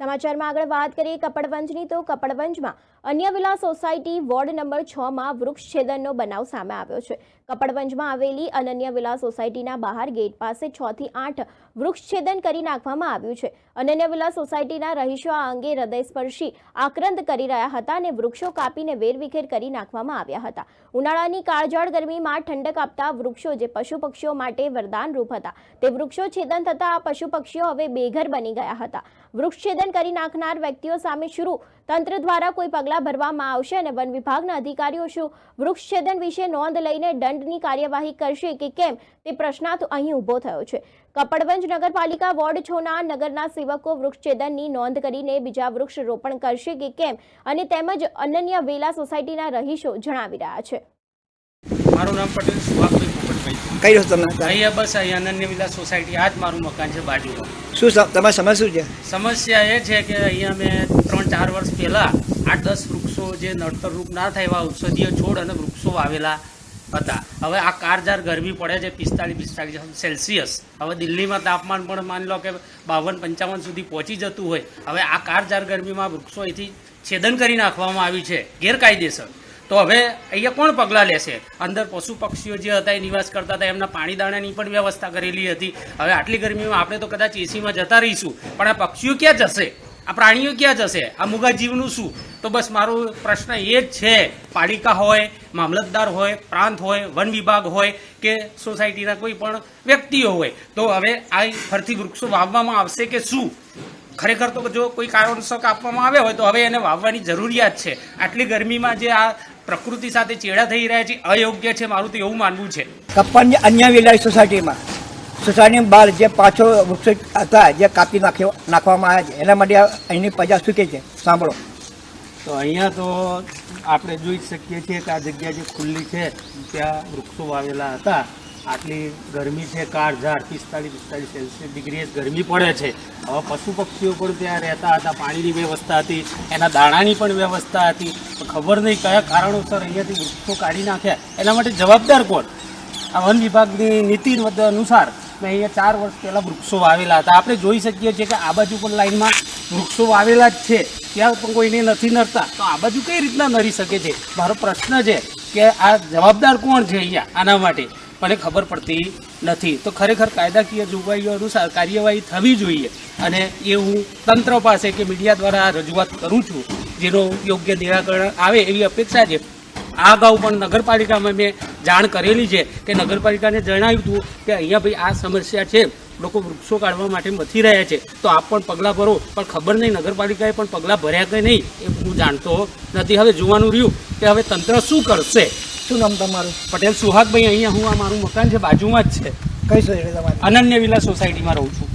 સમાચારમાં આગળ વાત કરીએ કપડવંજની, તો કપડવંજમાં અન્ય વિલા સોસાયટી વોર્ડ નંબર છ માં વૃક્ષ છેદનનો બનાવ સામે આવ્યો છે. કપડવંજમાં આવેલી અનન્ય વિલા સોસાયટીના બહાર ગેટ પાસે છ થી આઠ વૃક્ષ છેદન કરી નાખવામાં આવ્યું છે. અનન્ય વિલા સોસાયટીના રહીશો આ અંગે હૃદયસ્પર્શી આક્રંદ કરી રહ્યા હતા અને વૃક્ષો કાપીને વેરવિખેર કરી નાખવામાં આવ્યા હતા. ઉનાળાની કાળજાળ ગરમીમાં ઠંડક આપતા વૃક્ષો જે પશુ પક્ષીઓ માટે વરદાનરૂપ હતા. તે વૃક્ષો છેદન થતા આ પશુ પક્ષીઓ હવે બેઘર બની ગયા હતા. વૃક્ષ છેદન કરી નાખનાર વ્યક્તિઓ સામે શરૂ. તંત્ર દ્વારા કોઈ પગલાં ભરવામાં આવશે અને વન વિભાગના અધિકારીઓ શું વૃક્ષ છેદન વિશે નોંધ લઈને દંડની કાર્યવાહી કરશે કે કેમ તે પ્રશ્નાર્થ અહીં ઊભો થયો છે. કપડવંજ નગરપાલિકા વોર્ડ છોના નગરના સેવકો વૃક્ષછેદનની નોંધ કરીને બીજા વૃક્ષ રોપણ કરશે કે કેમ અને તેમજ અનન્ય વેલા સોસાયટીના રહીશો જણાવી રહ્યા છે. મારું નામ પટેલ સુહાગભાઈ પોપટભાઈ. કઈ રહ્યો તમને? અહીંયા બસ અહીંયા અનન્ય વિલા સોસાયટી આ જ મારું મકાન છે બાજુમાં. શું તમારી સમસ્યા શું છે? સમસ્યા એ છે કે અહીંયા મેં ત્રણ ચાર વર્ષ પહેલાં આઠ દસ વૃક્ષો જે નડતર રૂપ ના થાય એવા ઔષધીય છોડ અને વૃક્ષો વાવેલા હતા. હવે આ કારજાર ગરમી પડે છે પિસ્તાળીસ પિસ્તાળીસ સેલ્સિયસ. હવે દિલ્હીમાં તાપમાન પણ માની લો કે બાવન પંચાવન સુધી પહોંચી જતું હોય. હવે આ કારજાર ગરમીમાં વૃક્ષો અહીંથી છેદન કરી નાખવામાં આવ્યું છે. ગેરકાયદેસર. તો હવે અહીંયા કોણ પગલાં લેશે? અંદર પશુ પક્ષીઓ જે હતા, એ નિવાસ કરતા હતા, એમના પાણી દાણાની પણ વ્યવસ્થા કરેલી હતી. હવે આટલી ગરમીમાં આપણે તો કદાચ એસીમાં જતા રહીશું. પણ આ પક્ષીઓ ક્યાં જશે? આ પ્રાણીઓ ક્યાં જશે? આ મુગા જીવનું શું? તો બસ મારો પ્રશ્ન એ જ છે. પાલિકા હોય, મામલતદાર હોય, પ્રાંત હોય, વન વિભાગ હોય કે સોસાયટીના કોઈ પણ વ્યક્તિઓ હોય, તો હવે આ ફરતી વૃક્ષો વાવવામાં આવશે કે શું? ખરેખર તો જો કોઈ કારણસર કાપવામાં આવે હોય તો હવે એને વાવવાની જરૂરિયાત છે. આટલી ગરમીમાં જે આ પ્રકૃતિ સાથે ચેડા થઈ રહ્યા છે અયોગ્ય છે મારું તો એવું માનવું છે. કપ્પનની અન્ય વિલાય સોસાયટીમાં. સોસાયટીની બહાર જે પાછો વૃક્ષો હતા જે કાપી નાખ્યો નાખવામાં આવ્યા છે એના માટે અહીંની પ્રજા શું કહે છે? સાંભળો. તો અહીંયા તો આપણે જોઈ જ શકીએ છીએ કે આ જગ્યા જે ખુલ્લી છે ત્યાં વૃક્ષો વાવેલા હતા. આટલી ગરમી છે કાળઝાળ પિસ્તાળીસ પિસ્તાળીસ સેલ્સિયસ ડિગ્રીએ ગરમી પડે છે. હવે પશુ પક્ષીઓ પણ ત્યાં રહેતા હતા, પાણીની વ્યવસ્થા હતી, એના દાણાની પણ વ્યવસ્થા હતી. ખબર નહીં કયા કારણોસર અહીંયાથી વૃક્ષો કાઢી નાખ્યા. એના માટે જવાબદાર કોણ? આ વન વિભાગની નીતિ અનુસાર મેં અહીંયા ચાર વર્ષ પહેલાં વૃક્ષો વાવેલા હતા. આપણે જોઈ શકીએ છીએ કે આ બાજુ પણ લાઈનમાં વૃક્ષો વાવેલા જ છે. ત્યાં પણ કોઈને નથી નડતા. તો આ બાજુ કઈ રીતના નરી શકે છે? મારો પ્રશ્ન છે કે આ જવાબદાર કોણ છે અહીંયા? આના માટે. મને ખબર પડતી નથી. તો ખરેખર કાયદાકીય જોગવાઈઓ અનુસાર કાર્યવાહી થવી જોઈએ. અને એ હું તંત્ર પાસે કે મીડિયા દ્વારા રજૂઆત કરું છું, જેનો યોગ્ય નિરાકરણ આવે એવી અપેક્ષા છે. આ અગાઉ પણ નગરપાલિકામાં મેં જાણ કરેલી છે કે નગરપાલિકાને જણાવ્યું હતું કે અહીંયા ભાઈ આ સમસ્યા છે, લોકો વૃક્ષો કાઢવા માટે મથી રહ્યા છે. તો આપ પણ પગલાં ભરો, પણ ખબર નહીં નગરપાલિકાએ પણ પગલાં ભર્યા કે નહીં એ હું જાણતો નથી. હવે જોવાનું રહ્યું કે હવે તંત્ર શું કરશે? શું નામ તમારું? પટેલ સુહાગભાઈ અહીંયા હું આ મારું મકાન છે બાજુમાં જ છે. કઈ સોસાયટી તમારી? અનન્ય વિલા સોસાયટીમાં રહું છું.